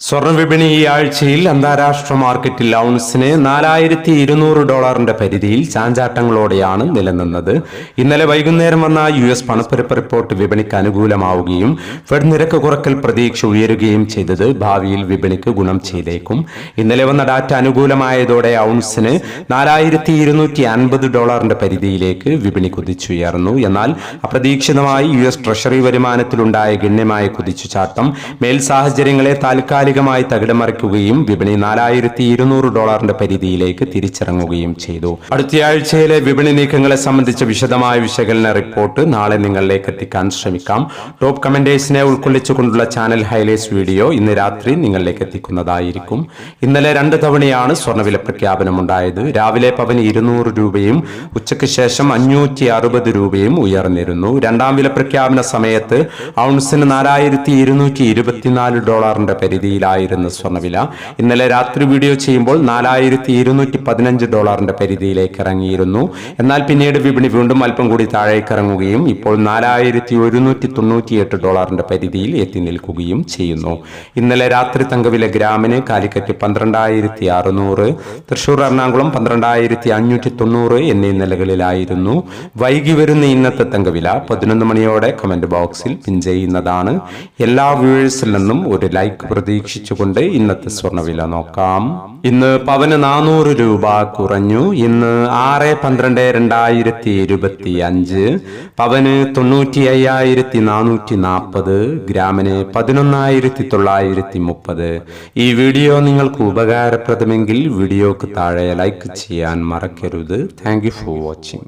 സ്വർണ ഈ ആഴ്ചയിൽ അന്താരാഷ്ട്ര മാർക്കറ്റിൽ ഔൺസിന് നാലായിരത്തി ഇരുന്നൂറ് ഡോളറിന്റെ പരിധിയിൽ ചാഞ്ചാട്ടങ്ങളോടെയാണ് നിലനിന്നത്. ഇന്നലെ വൈകുന്നേരം വന്ന യു എസ് പണപ്പെരുപ്പ് റിപ്പോർട്ട് വിപണിക്ക് അനുകൂലമാവുകയും ഫെഡ് നിരക്ക് കുറക്കൽ പ്രതീക്ഷ ഉയരുകയും ചെയ്തത് ഭാവിയിൽ വിപണിക്ക് ഗുണം ചെയ്തേക്കും. ഇന്നലെ വന്ന ഡാറ്റ അനുകൂലമായതോടെ ഔൺസിന് നാലായിരത്തി ഇരുന്നൂറ്റി അൻപത് ഡോളറിന്റെ പരിധിയിലേക്ക് വിപണി കുതിച്ചുയർന്നു. എന്നാൽ അപ്രതീക്ഷിതമായി യു എസ് ട്രഷറി വരുമാനത്തിലുണ്ടായ ഗണ്യമായ കുതിച്ചുചാട്ടം മേൽ സാഹചര്യങ്ങളെ താൽക്കാലികമായി തകിടമറിക്കുകയും വിപണി നാലായിരത്തി ഇരുന്നൂറ് ഡോളറിന്റെ പരിധിയിലേക്ക് തിരിച്ചിറങ്ങുകയും ചെയ്തു. അടുത്തയാഴ്ചയിലെ വിപണി നീക്കങ്ങളെ സംബന്ധിച്ച വിശദമായ വിശകലന റിപ്പോർട്ട് നാളെ നിങ്ങളിലേക്ക് എത്തിക്കാൻ ശ്രമിക്കാം. ടോപ്പ് കമന്റേഴ്സിനെ ഉൾക്കൊള്ളിച്ചുകൊണ്ടുള്ള ചാനൽ ഹൈലൈറ്റ്സ് വീഡിയോ ഇന്ന് രാത്രി നിങ്ങളിലേക്ക് എത്തിക്കുന്നതായിരിക്കും. ഇന്നലെ രണ്ട് തവണയാണ് സ്വർണവില പ്രഖ്യാപനമുണ്ടായത്. രാവിലെ പവന് ഇരുന്നൂറ് രൂപയും ഉച്ചയ്ക്ക് ശേഷം അഞ്ഞൂറ്റി അറുപത് രൂപയും ഉയർന്നിരുന്നു. രണ്ടാം വില പ്രഖ്യാപന സമയത്ത് ഔൺസിന് നാലായിരത്തി ഇരുന്നൂറ്റി ഇരുപത്തിനാല് ഡോളറിന്റെ പരിധിയിലായിരുന്നു സ്വർണവില. ഇന്നലെ രാത്രി വീഡിയോ ചെയ്യുമ്പോൾ നാലായിരത്തി ഇരുന്നൂറ്റി പതിനഞ്ച് ഡോളറിന്റെ പരിധിയിലേക്ക് ഇറങ്ങിയിരുന്നു എന്നാൽ പിന്നീട് വിപണി വീണ്ടും അല്പം കൂടി താഴേക്ക് ഇറങ്ങുകയും ഇപ്പോൾ നാലായിരത്തി ഒരുന്നൂറ്റി തൊണ്ണൂറ്റിയെട്ട് ഡോളറിന്റെ പരിധിയിൽ എത്തി നിൽക്കുകയും ചെയ്യുന്നു. ഇന്നലെ രാത്രി തങ്കവില ഗ്രാമിന് കാലിക്കറ്റ് പന്ത്രണ്ടായിരത്തി അറുന്നൂറ് തൃശൂർ എറണാകുളം പന്ത്രണ്ടായിരത്തി അഞ്ഞൂറ്റി തൊണ്ണൂറ് എന്നീ നിലകളിലായിരുന്നു. വൈകി വരുന്ന ഇന്നത്തെ തങ്കവില പതിനൊന്ന് മണിയോടെ കമന്റ് ബോക്സിൽ പിൻ ചെയ്യുന്നതാണ്. എല്ലാ വ്യൂവേഴ്സിൽ നിന്നും ഒരു ലൈക്ക് പ്രതീക്ഷിച്ചുകൊണ്ട് ഇന്നത്തെ സ്വർണവില നോക്കാം. ഇന്ന് പവന് നാനൂറ് രൂപ കുറഞ്ഞു. ഇന്ന് ആറ് പന്ത്രണ്ട് രണ്ടായിരത്തി ഇരുപത്തി അഞ്ച് പവന് തൊണ്ണൂറ്റി അയ്യായിരത്തി നാനൂറ്റി നാൽപ്പത് ഗ്രാമിന് പതിനൊന്നായിരത്തി തൊള്ളായിരത്തി മുപ്പത് ഈ വീഡിയോ നിങ്ങൾക്ക് ഉപകാരപ്രദമെങ്കിൽ വീഡിയോക്ക് താഴെ ലൈക്ക് ചെയ്യാൻ മറക്കരുത്. Thank you for watching